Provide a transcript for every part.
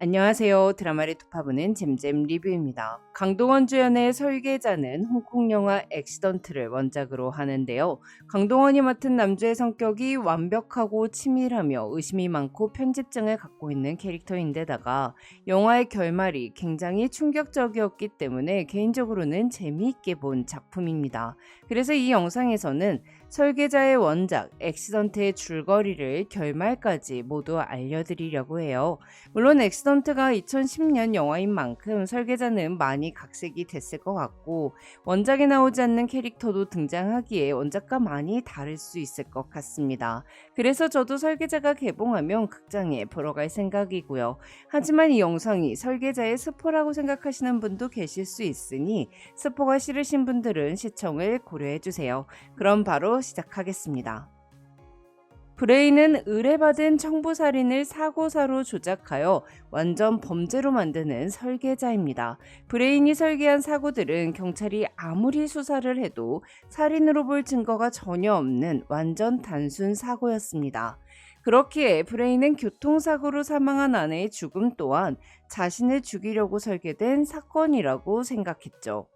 안녕하세요. 드라마를 투파보는 잼잼 리뷰입니다. 강동원 주연의 설계자는 홍콩 영화 엑시던트를 원작으로 하는데요. 강동원이 맡은 남주의 성격이 완벽하고 치밀하며 의심이 많고 편집증을 갖고 있는 캐릭터인데다가 영화의 결말이 굉장히 충격적이었기 때문에 개인적으로는 재미있게 본 작품입니다. 그래서 이 영상에서는 설계자의 원작 엑시던트의 줄거리를 결말까지 모두 알려드리려고 해요. 물론 엑시던트 가 2010년 영화인 만큼 설계자는 많이 각색이 됐을 것 같고 원작에 나오지 않는 캐릭터도 등장하기에 원작과 많이 다를 수 있을 것 같습니다. 그래서 저도 설계자가 개봉하면 극장에 보러 갈 생각이고요. 하지만 이 영상이 설계자의 스포라고 생각하시는 분도 계실 수 있으니 스포가 싫으신 분들은 시청을 고려해 주세요. 그럼 바로 시작하겠습니다. 브레인은 의뢰받은 청부살인을 사고사로 조작하여 완전 범죄로 만드는 설계자입니다. 브레인이 설계한 사고들은 경찰이 아무리 수사를 해도 살인으로 볼 증거가 전혀 없는 완전 단순 사고였습니다. 그렇기에 브레인은 교통사고로 사망한 아내의 죽음 또한 자신을 죽이려고 설계된 사건이라고 생각했죠.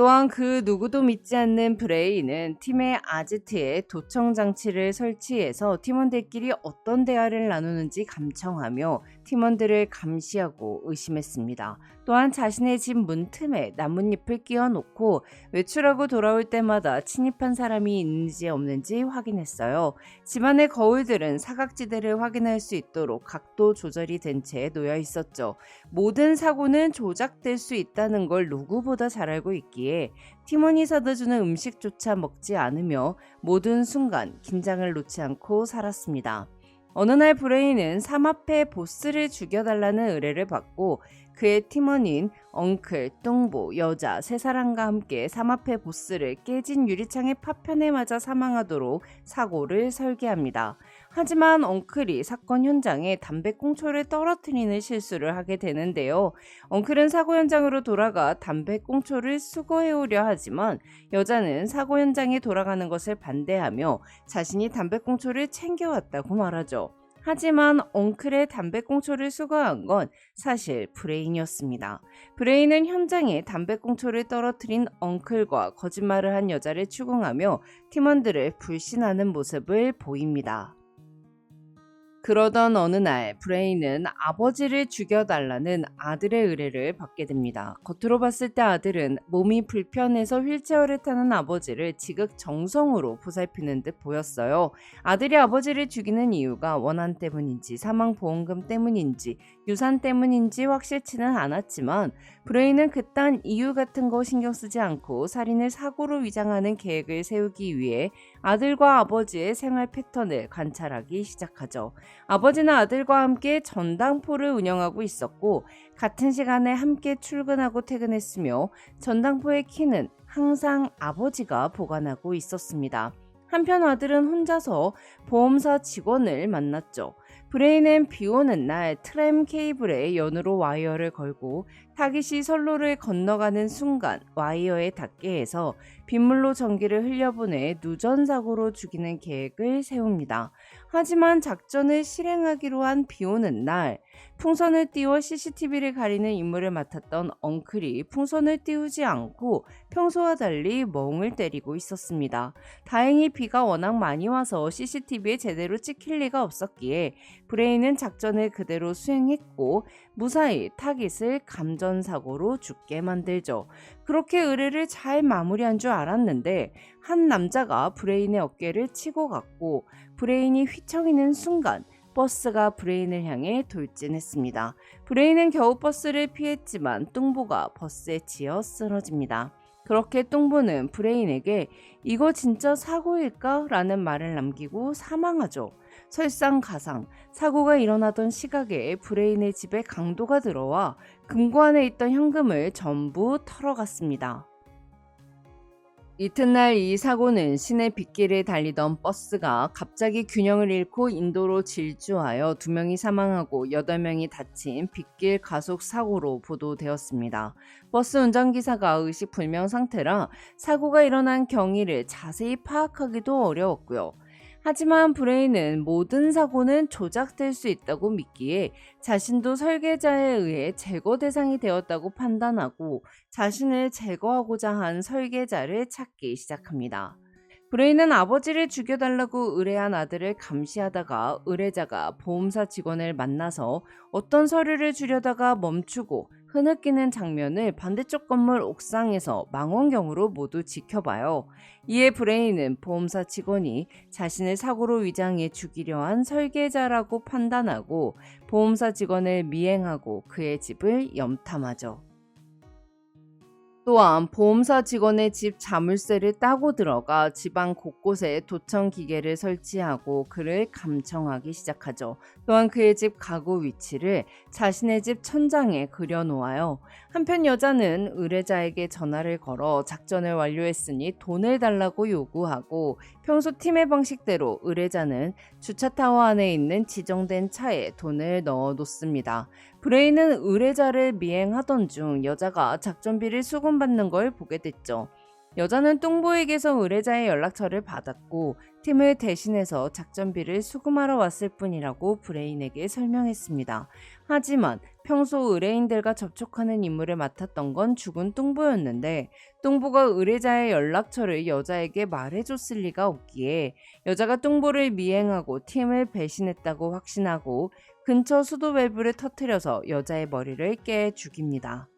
또한 그 누구도 믿지 않는 브레이는 팀의 아지트에 도청 장치를 설치해서 팀원들끼리 어떤 대화를 나누는지 감청하며 팀원들을 감시하고 의심했습니다. 또한 자신의 집 문틈에 나뭇잎을 끼워놓고 외출하고 돌아올 때마다 침입한 사람이 있는지 없는지 확인했어요. 집안의 거울들은 사각지대를 확인할 수 있도록 각도 조절이 된 채 놓여 있었죠. 모든 사고는 조작될 수 있다는 걸 누구보다 잘 알고 있기에 팀원이 사다 주는 음식조차 먹지 않으며 모든 순간 긴장을 놓지 않고 살았습니다. 어느 날 브레인은 삼합회 보스를 죽여달라는 의뢰를 받고 그의 팀원인 엉클, 뚱보, 여자 세 사람과 함께 삼합회 보스를 깨진 유리창의 파편에 맞아 사망하도록 사고를 설계합니다. 하지만 엉클이 사건 현장에 담배꽁초를 떨어뜨리는 실수를 하게 되는데요. 엉클은 사고 현장으로 돌아가 담배꽁초를 수거해오려 하지만 여자는 사고 현장에 돌아가는 것을 반대하며 자신이 담배꽁초를 챙겨왔다고 말하죠. 하지만 엉클의 담배꽁초를 수거한 건 사실 브레인이었습니다. 브레인은 현장에 담배꽁초를 떨어뜨린 엉클과 거짓말을 한 여자를 추궁하며 팀원들을 불신하는 모습을 보입니다. 그러던 어느 날 브레인은 아버지를 죽여달라는 아들의 의뢰를 받게 됩니다. 겉으로 봤을 때 아들은 몸이 불편해서 휠체어를 타는 아버지를 지극 정성으로 보살피는 듯 보였어요. 아들이 아버지를 죽이는 이유가 원한 때문인지 사망보험금 때문인지 유산 때문인지 확실치는 않았지만 브레인은 그딴 이유 같은 거 신경 쓰지 않고 살인을 사고로 위장하는 계획을 세우기 위해 아들과 아버지의 생활 패턴을 관찰하기 시작하죠. 아버지는 아들과 함께 전당포를 운영하고 있었고 같은 시간에 함께 출근하고 퇴근했으며 전당포의 키는 항상 아버지가 보관하고 있었습니다. 한편 아들은 혼자서 보험사 직원을 만났죠. 브레인은 비 오는 날 트램 케이블에 연으로 와이어를 걸고 타깃이 선로를 건너가는 순간 와이어에 닿게 해서 빗물로 전기를 흘려보내 누전 사고로 죽이는 계획을 세웁니다. 하지만 작전을 실행하기로 한 비 오는 날 풍선을 띄워 CCTV를 가리는 임무를 맡았던 엉클이 풍선을 띄우지 않고 평소와 달리 멍을 때리고 있었습니다. 다행히 비가 워낙 많이 와서 CCTV에 제대로 찍힐 리가 없었기에 브레인은 작전을 그대로 수행했고 무사히 타깃을 감전 사고로 죽게 만들죠. 그렇게 의뢰를 잘 마무리한 줄 알았는데 한 남자가 브레인의 어깨를 치고 갔고 브레인이 휘청이는 순간 버스가 브레인을 향해 돌진했습니다. 브레인은 겨우 버스를 피했지만 뚱보가 버스에 치여 쓰러집니다. 그렇게 뚱보는 브레인에게 이거 진짜 사고일까? 라는 말을 남기고 사망하죠. 설상가상, 사고가 일어나던 시각에 브레인의 집에 강도가 들어와 금고 안에 있던 현금을 전부 털어갔습니다. 이튿날 이 사고는 시내 빗길을 달리던 버스가 갑자기 균형을 잃고 인도로 질주하여 두 명이 사망하고 여덟 명이 다친 빗길 가속 사고로 보도되었습니다. 버스 운전기사가 의식 불명 상태라 사고가 일어난 경위를 자세히 파악하기도 어려웠고요. 하지만 브레인은 모든 사고는 조작될 수 있다고 믿기에 자신도 설계자에 의해 제거 대상이 되었다고 판단하고 자신을 제거하고자 한 설계자를 찾기 시작합니다. 브레인은 아버지를 죽여달라고 의뢰한 아들을 감시하다가 의뢰자가 보험사 직원을 만나서 어떤 서류를 주려다가 멈추고 흐느끼는 장면을 반대쪽 건물 옥상에서 망원경으로 모두 지켜봐요. 이에 브레인은 보험사 직원이 자신을 사고로 위장해 죽이려 한 설계자라고 판단하고 보험사 직원을 미행하고 그의 집을 염탐하죠. 또한 보험사 직원의 집 자물쇠를 따고 들어가 집안 곳곳에 도청 기계를 설치하고 그를 감청하기 시작하죠. 또한 그의 집 가구 위치를 자신의 집 천장에 그려 놓아요. 한편 여자는 의뢰자에게 전화를 걸어 작전을 완료했으니 돈을 달라고 요구하고 평소 팀의 방식대로 의뢰자는 주차 타워 안에 있는 지정된 차에 돈을 넣어 놓습니다. 브레인은 의뢰자를 미행하던 중 여자가 작전비를 수금받는 걸 보게 됐죠. 여자는 뚱보에게서 의뢰자의 연락처를 받았고 팀을 대신해서 작전비를 수금하러 왔을 뿐이라고 브레인에게 설명했습니다. 하지만 평소 의뢰인들과 접촉하는 임무를 맡았던 건 죽은 뚱보였는데 뚱보가 의뢰자의 연락처를 여자에게 말해줬을 리가 없기에 여자가 뚱보를 미행하고 팀을 배신했다고 확신하고 근처 수도 밸브를 터뜨려서 여자의 머리를 깨 죽입니다.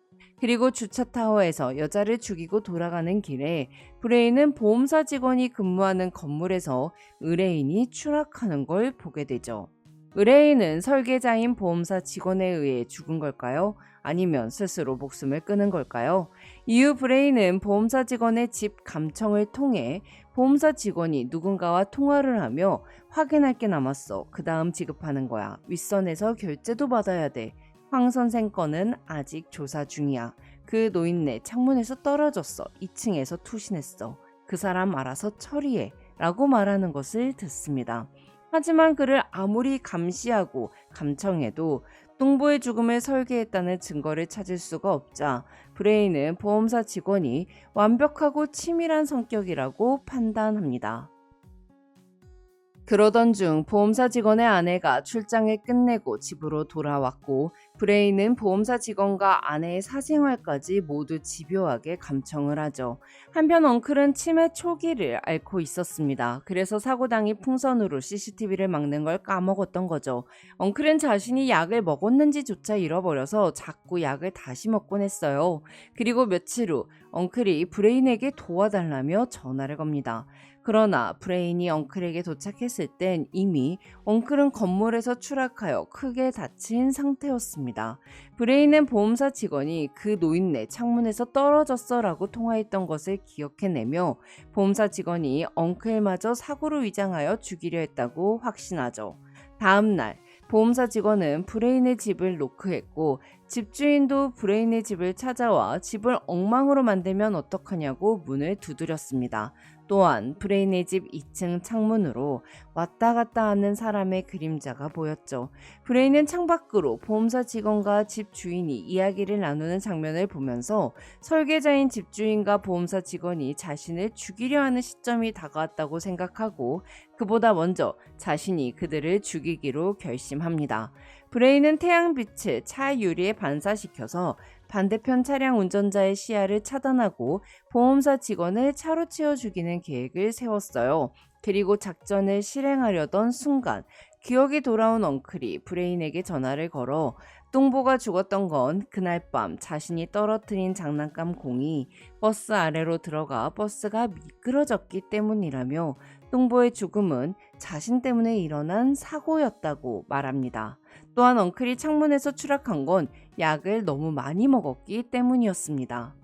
그리고 주차 타워에서 여자를 죽이고 돌아가는 길에 브레인은 보험사 직원이 근무하는 건물에서 의뢰인이 추락하는 걸 보게 되죠. 의뢰인은 설계자인 보험사 직원에 의해 죽은 걸까요? 아니면 스스로 목숨을 끊은 걸까요? 이후 브레인은 보험사 직원의 집 감청을 통해 보험사 직원이 누군가와 통화를 하며 확인할 게 남았어. 그 다음 지급하는 거야. 윗선에서 결제도 받아야 돼. 황 선생 거는 아직 조사 중이야. 그 노인네 창문에서 떨어졌어. 2층에서 투신했어. 그 사람 알아서 처리해. 라고 말하는 것을 듣습니다. 하지만 그를 아무리 감시하고 감청해도 뚱보의 죽음을 설계했다는 증거를 찾을 수가 없자 브레인은 보험사 직원이 완벽하고 치밀한 성격이라고 판단합니다. 그러던 중 보험사 직원의 아내가 출장을 끝내고 집으로 돌아왔고 브레인은 보험사 직원과 아내의 사생활까지 모두 집요하게 감청을 하죠. 한편 엉클은 치매 초기를 앓고 있었습니다. 그래서 사고당이 풍선으로 CCTV를 막는 걸 까먹었던 거죠. 엉클은 자신이 약을 먹었는지조차 잃어버려서 자꾸 약을 다시 먹곤 했어요. 그리고 며칠 후 엉클이 브레인에게 도와달라며 전화를 겁니다. 그러나 브레인이 엉클에게 도착했을 땐 이미 엉클은 건물에서 추락하여 크게 다친 상태였습니다. 브레인은 보험사 직원이 그 노인네 창문에서 떨어졌어 라고 통화했던 것을 기억해내며 보험사 직원이 엉클마저 사고로 위장하여 죽이려 했다고 확신하죠. 다음 날 보험사 직원은 브레인의 집을 노크했고 집주인도 브레인의 집을 찾아와 집을 엉망으로 만들면 어떡하냐고 문을 두드렸습니다. 또한 브레인의 집 2층 창문으로 왔다 갔다 하는 사람의 그림자가 보였죠. 브레인은 창밖으로 보험사 직원과 집 주인이 이야기를 나누는 장면을 보면서 설계자인 집주인과 보험사 직원이 자신을 죽이려 하는 시점이 다가왔다고 생각하고 그보다 먼저 자신이 그들을 죽이기로 결심합니다. 브레인은 태양빛을 차 유리에 반사시켜서 반대편 차량 운전자의 시야를 차단하고 보험사 직원을 차로 치워 죽이는 계획을 세웠어요. 그리고 작전을 실행하려던 순간 기억이 돌아온 엉클이 브레인에게 전화를 걸어 똥보가 죽었던 건 그날 밤 자신이 떨어뜨린 장난감 공이 버스 아래로 들어가 버스가 미끄러졌기 때문이라며 똥보의 죽음은 자신 때문에 일어난 사고였다고 말합니다. 또한 엉클이 창문에서 추락한 건 약을 너무 많이 먹었기 때문이었습니다.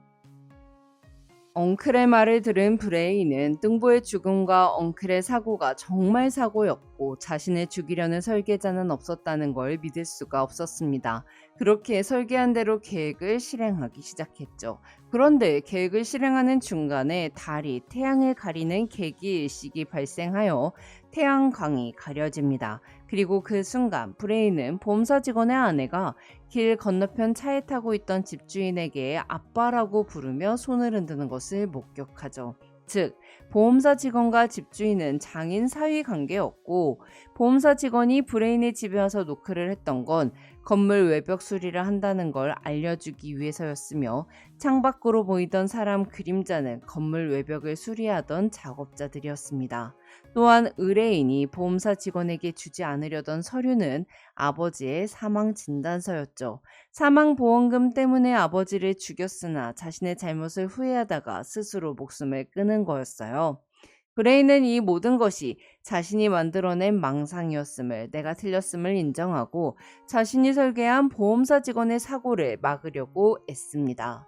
엉클의 말을 들은 브레이는 뚱보의 죽음과 엉클의 사고가 정말 사고였고 자신을 죽이려는 설계자는 없었다는 걸 믿을 수가 없었습니다. 그렇게 설계한 대로 계획을 실행하기 시작했죠. 그런데 계획을 실행하는 중간에 달이 태양을 가리는 계기일식이 발생하여 태양광이 가려집니다. 그리고 그 순간 브레이는 보험사 직원의 아내가 길 건너편 차에 타고 있던 집주인에게 아빠라고 부르며 손을 흔드는 것을 목격하죠. 즉 보험사 직원과 집주인은 장인 사위 관계였고 보험사 직원이 브레인의 집에 와서 노크를 했던 건 건물 외벽 수리를 한다는 걸 알려주기 위해서였으며 창밖으로 보이던 사람 그림자는 건물 외벽을 수리하던 작업자들이었습니다. 또한 의뢰인이 보험사 직원에게 주지 않으려던 서류는 아버지의 사망 진단서였죠. 사망 보험금 때문에 아버지를 죽였으나 자신의 잘못을 후회하다가 스스로 목숨을 끊은 거였어요. 브레인은 이 모든 것이 자신이 만들어낸 망상이었음을 내가 틀렸음을 인정하고 자신이 설계한 보험사 직원의 사고를 막으려고 애씁니다.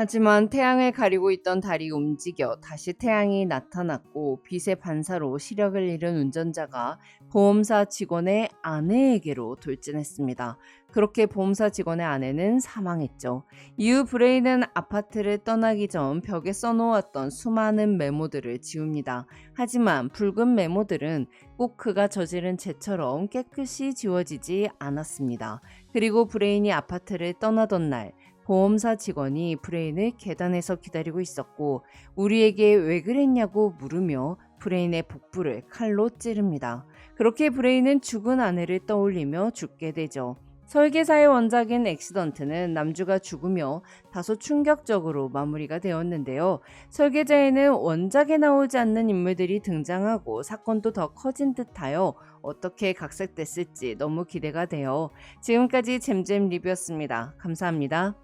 하지만 태양을 가리고 있던 달이 움직여 다시 태양이 나타났고 빛의 반사로 시력을 잃은 운전자가 보험사 직원의 아내에게로 돌진했습니다. 그렇게 보험사 직원의 아내는 사망했죠. 이후 브레인은 아파트를 떠나기 전 벽에 써놓았던 수많은 메모들을 지웁니다. 하지만 붉은 메모들은 꼭 그가 저지른 죄처럼 깨끗이 지워지지 않았습니다. 그리고 브레인이 아파트를 떠나던 날 보험사 직원이 브레인을 계단에서 기다리고 있었고 우리에게 왜 그랬냐고 물으며 브레인의 복부를 칼로 찌릅니다. 그렇게 브레인은 죽은 아내를 떠올리며 죽게 되죠. 설계사의 원작인 엑시던트는 남주가 죽으며 다소 충격적으로 마무리가 되었는데요. 설계자에는 원작에 나오지 않는 인물들이 등장하고 사건도 더 커진 듯하여 어떻게 각색됐을지 너무 기대가 돼요. 지금까지 잼잼 리뷰였습니다. 감사합니다.